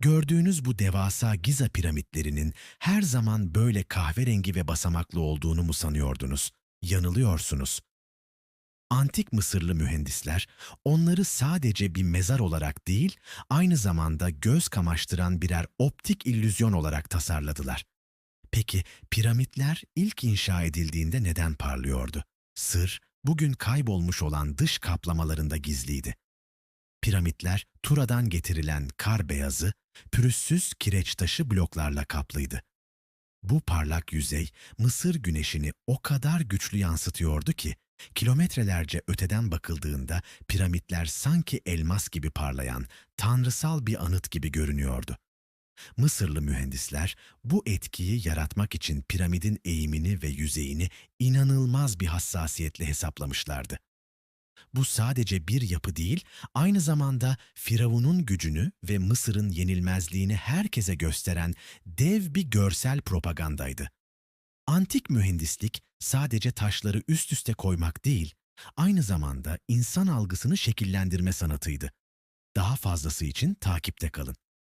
Gördüğünüz bu devasa Giza piramitlerinin her zaman böyle kahverengi ve basamaklı olduğunu mu sanıyordunuz? Yanılıyorsunuz. Antik Mısırlı mühendisler onları sadece bir mezar olarak değil, aynı zamanda göz kamaştıran birer optik illüzyon olarak tasarladılar. Peki piramitler ilk inşa edildiğinde neden parlıyordu? Sır, bugün kaybolmuş olan dış kaplamalarında gizliydi. Piramitler Tura'dan getirilen kar beyazı, pürüzsüz kireç taşı bloklarla kaplıydı. Bu parlak yüzey Mısır güneşini o kadar güçlü yansıtıyordu ki kilometrelerce öteden bakıldığında piramitler sanki elmas gibi parlayan tanrısal bir anıt gibi görünüyordu. Mısırlı mühendisler bu etkiyi yaratmak için piramidin eğimini ve yüzeyini inanılmaz bir hassasiyetle hesaplamışlardı. Bu sadece bir yapı değil, aynı zamanda Firavun'un gücünü ve Mısır'ın yenilmezliğini herkese gösteren dev bir görsel propagandaydı. Antik mühendislik sadece taşları üst üste koymak değil, aynı zamanda insan algısını şekillendirme sanatıydı. Daha fazlası için takipte kalın.